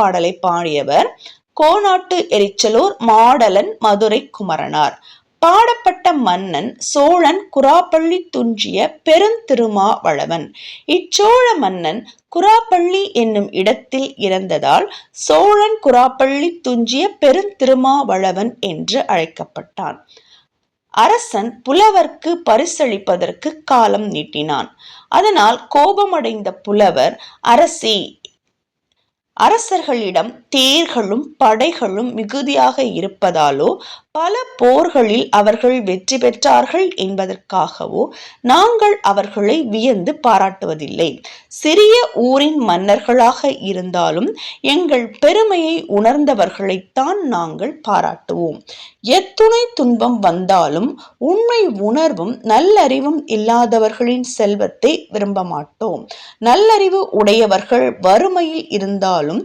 பாடலை பாடியவர் கோனாட்டு எரிச்சலூர் மாடலன் மதுரை குமரனார் பாடப்பட்ட மன்னன் சோழன் குராப்பள்ளி துஞ்சிய பெருந்திருமாவளவன். இச்சோழ மன்னன் குராப்பள்ளி என்னும் இடத்தில் இறந்ததால் சோழன் குராப்பள்ளி துஞ்சிய பெருந்திருமாவளவன் என்று அழைக்கப்பட்டான். அரசன் புலவர்க்கு பரிசளிப்பதற்கு காலம் நீட்டினான். அதனால் கோபமடைந்த புலவர் அரசி அரசர்களிடம் தேர்களும் படைகளும் மிகுதியாக இருப்பதாலோ பல போர்களில் அவர்கள் வெற்றி பெற்றார்கள் என்பதற்காகவோ நாங்கள் அவர்களை வியந்து பாராட்டுவதில்லை. சிறிய ஊரின் மன்னர்களாக இருந்தாலும் எங்கள் பெருமையை உணர்ந்தவர்களைத்தான் நாங்கள் பாராட்டுவோம். எத்துணை துன்பம் வந்தாலும் உண்மை உணர்வும் நல்லறிவும் இல்லாதவர்களின் செல்வத்தை விரும்ப மாட்டோம் நல்லறிவு உடையவர்கள் வறுமையில் இருந்தாலும்